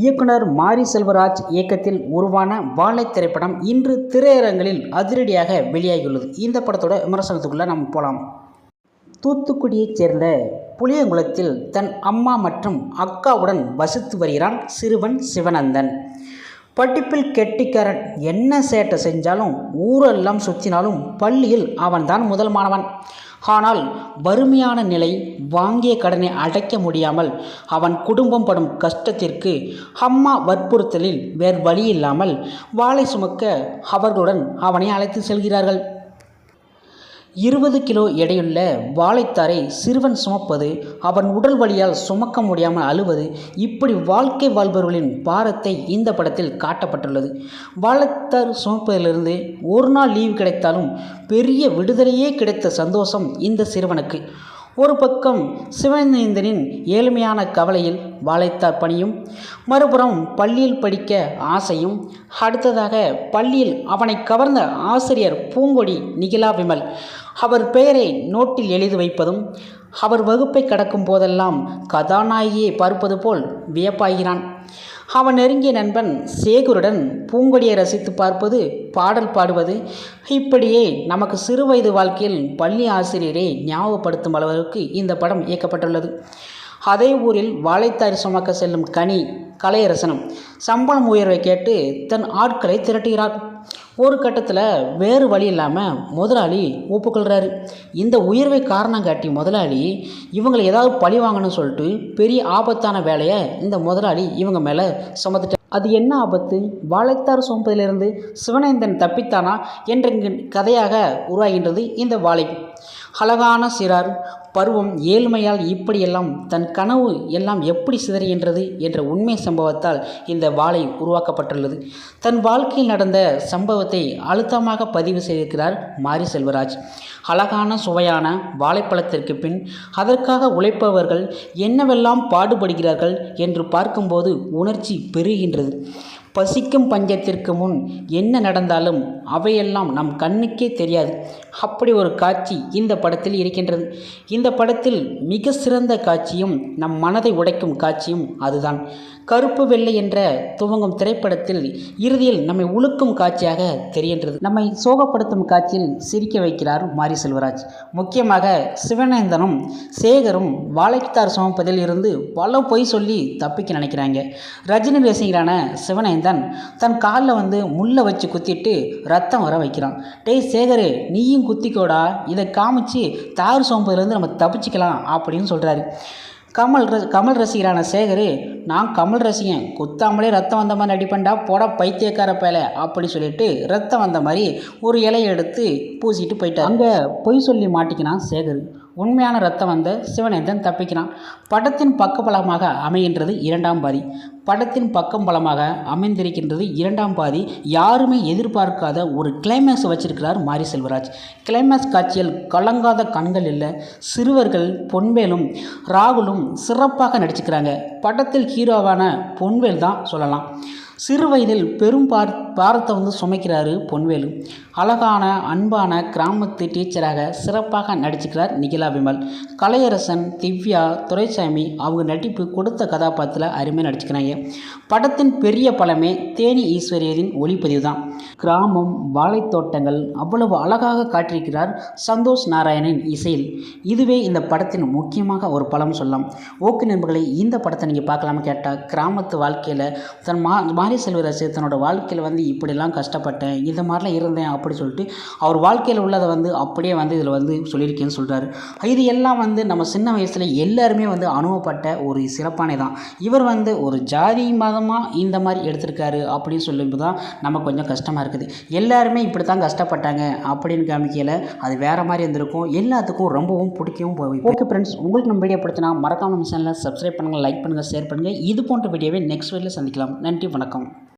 இயக்குனர் மாரி செல்வராஜ் இயக்கத்தில் உருவான வாழை திரைப்படம் இன்று திரையரங்களில் அதிரடியாக வெளியாகியுள்ளது. இந்த படத்தோட விமர்சனத்துக்குள்ளே நம்ம போகலாம் தூத்துக்குடியைச் சேர்ந்த புளியங்குளத்தில் தன் அம்மா மற்றும் அக்காவுடன் வசித்து வருகிறான் சிறுவன் சிவனந்தன் படிப்பில் கெட்டிக்காரன் என்ன சேட்டை செஞ்சாலும் ஊரெல்லாம் சுற்றினாலும் பள்ளியில் அவன்தான் முதல் மாணவன். ஆனால் வறுமையான நிலை வாங்கிய கடனை அடைக்க முடியாமல் அவன் குடும்பம் படும் கஷ்டத்திற்கு அம்மா வற்புறுத்தலில் வேறு வழி இல்லாமல் வாளை சுமக்க அவர்களுடன் அவனை அழைத்து செல்கிறார்கள். இருபது கிலோ எடையுள்ள வாழைத்தாரை சிறுவன் சுமப்பது அவன் உடல் வழியால் சுமக்க முடியாமல் அழுவது இப்படி வாழ்க்கை வாழ்பவர்களின் பாரத்தை இந்த படத்தில் காட்டப்பட்டுள்ளது. வாழைத்தார் சுமப்பதிலிருந்து ஒரு நாள் லீவு கிடைத்தாலும் பெரிய விடுதலையே கிடைத்த சந்தோஷம் இந்த சிறுவனுக்கு. ஒரு பக்கம் சிவனேந்தனின் ஏழ்மையான கவலையில் வாழைத்தார் பணியும் மறுபுறம் பள்ளியில் படிக்க ஆசையும் அடுத்ததாக பள்ளியில் அவனை கவர்ந்த ஆசிரியர் பூங்கொடி நிகிலா விமல். அவர் பெயரை நோட்டில் எழுதி வைப்பதும் அவர் வகுப்பை கடக்கும் போதெல்லாம் கதாநாயகியை பார்ப்பது போல் வியப்பாகிறான். அவன் நெருங்கிய நண்பன் சேகுருடன் பூங்கொடியை ரசித்து பார்ப்பது பாடல் பாடுவது இப்படியே நமக்கு சிறுவயது வாழ்க்கையில் பள்ளி ஆசிரியரை ஞாபகப்படுத்தும் அளவிற்கு இந்த படம் இயக்கப்பட்டுள்ளது. அதே ஊரில் வாழைத்தாரி சுமக்க செல்லும் கனி கலையரசனும் சம்பளம் உயர்வை கேட்டு தன் ஆட்களை திரட்டுகிறார். ஒரு கட்டத்தில் வேறு வழி இல்லாமல் முதலாளி ஒப்புக்கொள்கிறாரு இந்த உயர்வை காரணம் காட்டி முதலாளி இவங்களை ஏதாவது பழி வாங்கணும்னு சொல்லிட்டு பெரிய ஆபத்தான வேலையை இந்த முதலாளி இவங்க மேலே சுமத்துட்டார் அது என்ன ஆபத்து? வாழைத்தார் சுமப்பதிலிருந்து சிவனேந்தன் தப்பித்தானா என்ற கதையாக உருவாகின்றது இந்த வாழை. அழகான சிறார் பருவம் ஏழ்மையால் இப்படியெல்லாம் தன் கனவு எல்லாம் எப்படி சிதறுகின்றது என்ற உண்மை சம்பவத்தால் இந்த வாழை உருவாக்கப்பட்டுள்ளது. தன் வாழ்க்கையில் நடந்த சம்பவத்தை அழுத்தமாக பதிவு செய்திருக்கிறார் மாரி செல்வராஜ். அழகான சுவையான வாழைப்பழத்திற்கு பின் அதற்காக உழைப்பவர்கள் என்னவெல்லாம் பாடுபடுகிறார்கள்? என்று பார்க்கும்போது உணர்ச்சி பெருகின்றது. பசிக்கும் பஞ்சத்திற்கு முன் என்ன நடந்தாலும் அவையெல்லாம் நம் கண்ணுக்கே தெரியாது. அப்படி ஒரு காட்சி இந்த படத்தில் இருக்கின்றது. இந்த படத்தில் மிக சிறந்த காட்சியும் நம் மனதை உடைக்கும் காட்சியும் அதுதான். கருப்பு வெள்ளை என்ற துவங்கும் திரைப்படத்தில் இறுதியில் நம்மை உழுக்கும் காட்சியாக தெரிகின்றது. நம்மை சோகப்படுத்தும் காட்சியில் சிரிக்க வைக்கிறார் மாரி செல்வராஜ். முக்கியமாக சிவனேந்தனும் சேகரும் வாழைத்தார் சுமப்பதில் இருந்து பல பொய் சொல்லி தப்பிக்க நினைக்கிறாங்க. ரஜினி ரசிகரான சிவனேந்தன் தன் காலில் வந்து முள்ளை வச்சு குத்திட்டு ரத்தம் வர வைக்கிறான். டேய் சேகரு நீயும் குத்திக்கோடா. இதை காமிச்சு தார் சோம்புலேருந்து நம்ம தப்பிச்சிக்கலாம் அப்படின்னு சொல்கிறாரு கமல் ர கமல் ரசிகரான சேகர் நான் கமல் ரசிகன். குத்தாமலே ரத்தம் வந்த மாதிரி நடிப்பேன்டா போட பைத்தியக்கார பேல அப்படி சொல்லிட்டு ரத்தம் வந்த மாதிரி ஒரு இலையை எடுத்து பூசிட்டு போயிட்டார். அங்கே பொய் சொல்லி மாட்டிக்கினான் சேகர். உண்மையான ரத்தம் வந்த சிவனேந்தன் தப்பிக்கிறான். படத்தின் பக்கபலமாக அமைகின்றது இரண்டாம் பாதி. படத்தின் பக்கம் பலமாக அமைந்திருக்கின்றது இரண்டாம் பாதி. யாருமே எதிர்பார்க்காத ஒரு கிளைமேக்ஸ் வச்சிருக்கிறார் மாரி செல்வராஜ். கிளைமேக்ஸ் காட்சியில் கலங்காத கண்கள் இல்லை. சிறுவர்கள் பொன்வேலும் ராகுலும் சிறப்பாக நடிச்சுக்கிறாங்க. படத்தில் ஹீரோவான பொன்வேல் தான் சொல்லலாம். சிறு வயதில் பெரும் பார் பாரத்தை வந்து சுமைக்கிறாரு பொன்வேலு. அழகான அன்பான கிராமத்து டீச்சராக சிறப்பாக நடிச்சுக்கிறார் நிகிலா விமல். கலையரசன் திவ்யா துரைசாமி அவங்க நடிப்பு கொடுத்த கதாபாத்திரத்தில் அருமையாக நடிச்சுக்கிறாங்க. படத்தின் பெரிய பலமே தேனி ஈஸ்வரியரின் ஒளிப்பதிவு தான் கிராமம் வாழைத்தோட்டங்கள் அவ்வளவு அழகாக காட்டியிருக்கிறார் சந்தோஷ் நாராயணன் இசையில். இதுவே இந்த படத்தின் முக்கியமாக ஒரு பலம் சொல்லலாம். ஓகே நண்பர்களை இந்த படத்தை நீங்கள் பார்க்கலாமா கேட்டால் கிராமத்து வாழ்க்கையில் தன் மா மாரி செல்வராஜ் தன்னோட வாழ்க்கையில் வந்து இப்படிலாம் கஷ்டப்பட்டேன் இந்த மாதிரிலாம் இருந்தேன் அப்படி சொல்லிட்டு அவர் வாழ்க்கையில் உள்ளதை வந்து அப்படியே வந்து இதில் வந்து சொல்லியிருக்கேன்னு சொல்கிறாரு இது எல்லாம் வந்து நம்ம சின்ன வயசில் எல்லாருமே வந்து அனுபவப்பட்ட ஒரு சிறப்பானே தான் இவர் வந்து ஒரு ஜாதி மதமாக இந்த மாதிரி எடுத்திருக்காரு அப்படின்னு சொல்லும்போது தான் நமக்கு கொஞ்சம் கஷ்டமாக இருக்குது. எல்லாருமே இப்படி தான் கஷ்டப்பட்டாங்க அப்படின்னு காமிக்கையில் அது வேறு மாதிரி இருந்திருக்கும். எல்லாத்துக்கும் ரொம்பவும் பிடிக்கவும் போய் ஓகே ஃப்ரெண்ட்ஸ் உங்களுக்கு நம்ம வீடியோ பிடிச்சினா மறக்காம நம்ம சேனலில் சப்ஸ்கிரைப் பண்ணுங்கள் லைக் பண்ணுங்கள் ஷேர் பண்ணுங்கள் இது போன்ற வீடியோவை நெக்ஸ்ட் வீடியோவில் சந்திக்கலாம். நன்றி வணக்கம்.